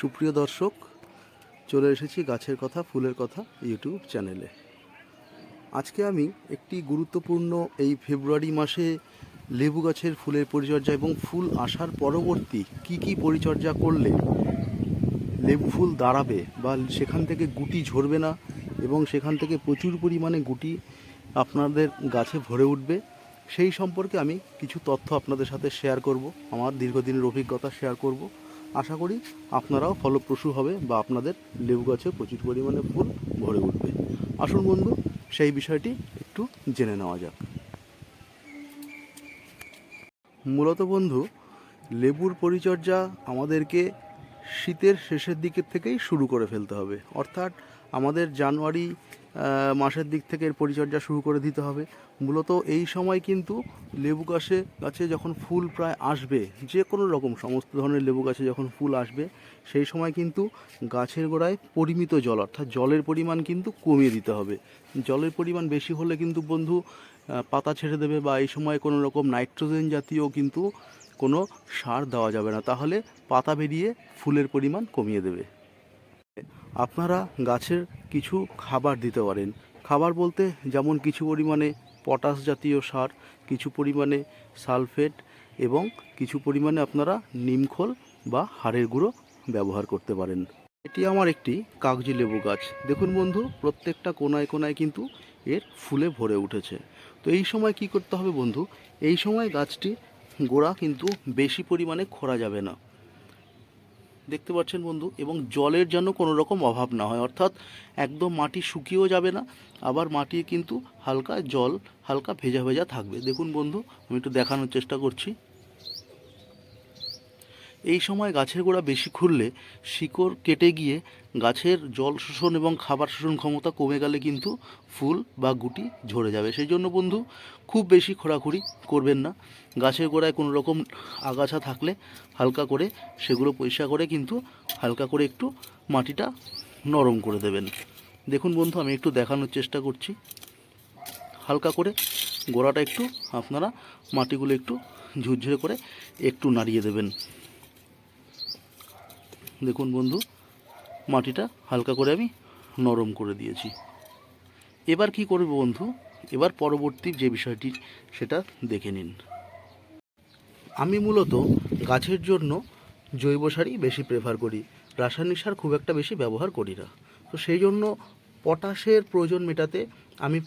সুপ্রিয় দর্শক, চলে এসেছি গাছের কথা, ফুলের কথা ইউটিউব চ্যানেলে। আজকে আমি একটি গুরুত্বপূর্ণ এই ফেব্রুয়ারি মাসে লেবু গাছের ফুলের পরিচর্যা এবং ফুল আসার পরবর্তী কি কি পরিচর্যা করলে লেবু ফুল দাঁড়াবে বা সেখান থেকে গুটি ঝরবে না এবং সেখান থেকে প্রচুর পরিমাণে গুটি আপনাদের গাছে ভরে উঠবে, সেই সম্পর্কে আমি কিছু তথ্য আপনাদের সাথে শেয়ার করব, আমার দীর্ঘদিনের অভিজ্ঞতা শেয়ার করব। আশা করি আপনারাও ফলপ্রসূ হবে বা আপনাদের লেবু গাছে প্রচুর পরিমাণে ফুল ভরে উঠবে। আসুন বন্ধু, সেই বিষয়টি একটু জেনে নেওয়া যাক। মূলত বন্ধু, লেবুর পরিচর্যা আমাদেরকে শীতের শেষের দিকের থেকেই শুরু করে ফেলতে হবে। অর্থাৎ আমাদের জানুয়ারি মাসের দিক থেকে এর পরিচর্যা শুরু করে দিতে হবে। মূলত এই সময় কিন্তু লেবু গাছে গাছে যখন ফুল প্রায় আসবে যে কোনো রকম, সমস্ত ধরনের লেবু গাছে যখন ফুল আসবে, সেই সময় কিন্তু গাছের গোড়ায় পরিমিত জল, অর্থাৎ জলের পরিমাণ কিন্তু কমিয়ে দিতে হবে। জলের পরিমাণ বেশি হলে কিন্তু বন্ধু পাতা ছেড়ে দেবে বা এই সময় কোনো রকম নাইট্রোজেন জাতীয় কিন্তু কোনো সার দেওয়া যাবে না। তাহলে পাতা বেরিয়ে ফুলের পরিমাণ কমিয়ে দেবে। আপনারা গাছের কিছু খাবার দিতে পারেন। খাবার বলতে যেমন কিছু পরিমাণে পটাশ জাতীয় সার, কিছু পরিমাণে সালফেট এবং কিছু পরিমাণে আপনারা নিমখোল বা হাড়ের গুঁড়ো ব্যবহার করতে পারেন। এটি আমার একটি কাগজি লেবু গাছ। দেখুন বন্ধু, প্রত্যেকটা কোনায় কোনায় কিন্তু এর ফুলে ভরে উঠেছে। তো এই সময় কি করতে হবে বন্ধু? এই সময় গাছটি গোড়া কিন্তু বেশি পরিমাণে খোঁড়া যাবে না। দেখতে পাচ্ছেন বন্ধু, এবং জলের যেন কোনো রকম অভাব না হয়। অর্থাৎ একদম মাটি শুকিয়েও যাবে না, আবার মাটি কিন্তু হালকা জল, হালকা ভেজা ভেজা থাকবে। দেখুন বন্ধু, আমি একটু দেখানোর চেষ্টা করছি। এই সময় গাছের গোড়া বেশি খুললে শিকড় কেটে গিয়ে গাছের জল শোষণ এবং খাবার শোষণ ক্ষমতা কমে গেলে কিন্তু ফুল বা গুটি ঝরে যাবে। সেই জন্য বন্ধু, খুব বেশি খোঁড়াখুড়ি করবেন না। গাছের গোড়ায় কোনো রকম আগাছা থাকলে হালকা করে সেগুলো পরিষ্কার করে কিন্তু হালকা করে একটু মাটিটা নরম করে দেবেন। দেখুন বন্ধু, আমি একটু দেখানোর চেষ্টা করছি। হালকা করে গোড়াটা একটু আপনারা মাটিগুলো একটু ঝুরঝুরে করে একটু নাড়িয়ে দেবেন। দেখুন বন্ধু, মাটিটা হালকা করে আমি নরম করে দিয়েছি। এবার কি করব বন্ধু? এবার পরবর্তী যে বিষয়টি, সেটা দেখে নিন। আমি মূলত গাছের জন্য জৈব সারই বেশি প্রেফার করি। রাসায়নিক সার খুব একটা বেশি ব্যবহার করি না। তো সেই জন্য পটাশের প্রয়োজন মেটাতে আমি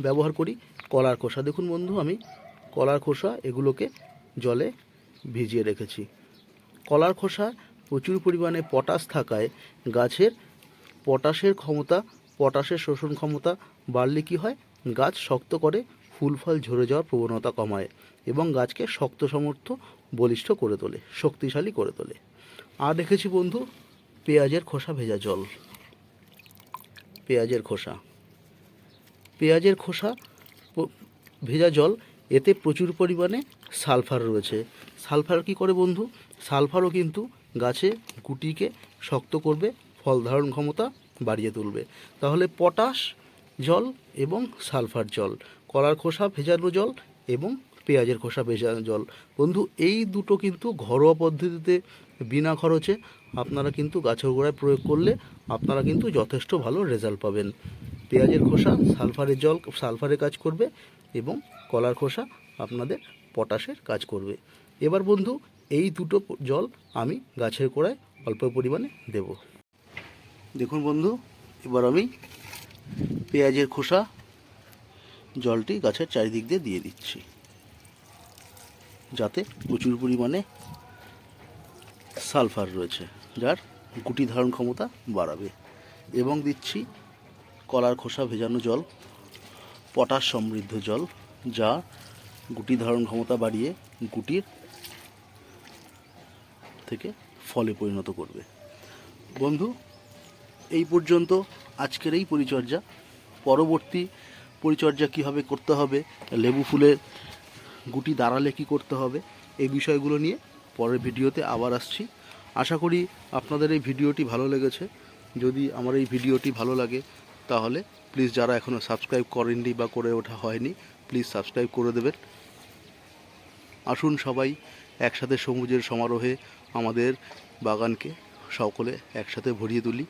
ব্যবহার করি কলার খোসা। দেখুন বন্ধু, আমি কলার খোসা এগুলোকে জলে ভিজিয়ে রেখেছি। কলার খোসা প্রচুর পরিমাণে পটাশ থাকায় গাছের পটাশের ক্ষমতা, পটাশের শোষণ ক্ষমতা বাড়লে কি হয়? গাছ শক্ত করে ফুল, ফল ঝরে যাওয়ার প্রবণতা কমায় এবং গাছকে শক্ত সমর্থ বলিষ্ঠ করে তোলে, শক্তিশালী করে তোলে। আর দেখেছি বন্ধু, পেঁয়াজের খোসা ভেজা জল। পেঁয়াজের খোসা। পেঁয়াজের খোসা ভেজা জল, এতে প্রচুর পরিমাণে সালফার রয়েছে। সালফার কি করে বন্ধু? সালফারও কিন্তু গাছে গুটিকে শক্ত করবে, ফল ধারণ ক্ষমতা বাড়িয়ে তুলবে। তাহলে পটাশ জল এবং সালফার জল, কলার খোসা ভেজানো জল এবং পেঁয়াজের খোসা ভেজানো জল। বন্ধু, এই দুটো কিন্তু ঘরোয়া পদ্ধতিতে বিনা খরচে আপনারা কিন্তু গাছের গোড়ায় প্রয়োগ করলে আপনারা কিন্তু যথেষ্ট ভালো রেজাল্ট পাবেন। পেঁয়াজের খোসা, সালফারের জল সালফারের কাজ করবে এবং কলার খোসা আপনাদের পটাশের কাজ করবে। এবার বন্ধু এই দুটো জল আমি গাছের গোড়ায় অল্প পরিমাণে দেব। দেখুন বন্ধু, এবার আমি পেঁয়াজের খোসা জলটি গাছের চারিদিক দিয়ে দিয়ে দিচ্ছি। যাতে প্রচুর পরিমাণে সালফার রয়েছে, যার গুটি ধারণ ক্ষমতা বাড়াবে। এবং দিচ্ছি কলার খোসা ভেজানো জল, পটাশ সমৃদ্ধ জল, যা গুটি ধারণ ক্ষমতা বাড়িয়ে গুটির থেকে ফলে পরিণত করবে। বন্ধু, এই পর্যন্ত আজকের এই পরিচর্যা। পরবর্তী পরিচর্যা কীভাবে করতে হবে, লেবু ফুলের গুটি দাঁড়ালে কি করতে হবে, এই বিষয়গুলো নিয়ে পরের ভিডিওতে আবার আসছি। আশা করি আপনাদের এই ভিডিওটি ভালো লেগেছে। যদি আমার এই ভিডিওটি ভালো লাগে, তাহলে প্লিজ যারা এখনও সাবস্ক্রাইব করেননি বা করে ওঠা হয়নি, প্লিজ সাবস্ক্রাইব করে দেবেন। আসুন সবাই একসাথে সবুজের সমারোহে আমাদের বাগানকে সকলে একসাথে ভরিয়ে তুলি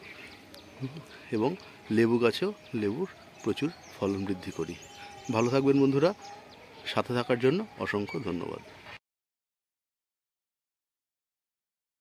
এবং লেবু গাছেও লেবুর প্রচুর ফলন বৃদ্ধি করি। ভালো থাকবেন বন্ধুরা, সাথে থাকার জন্য অসংখ্য ধন্যবাদ।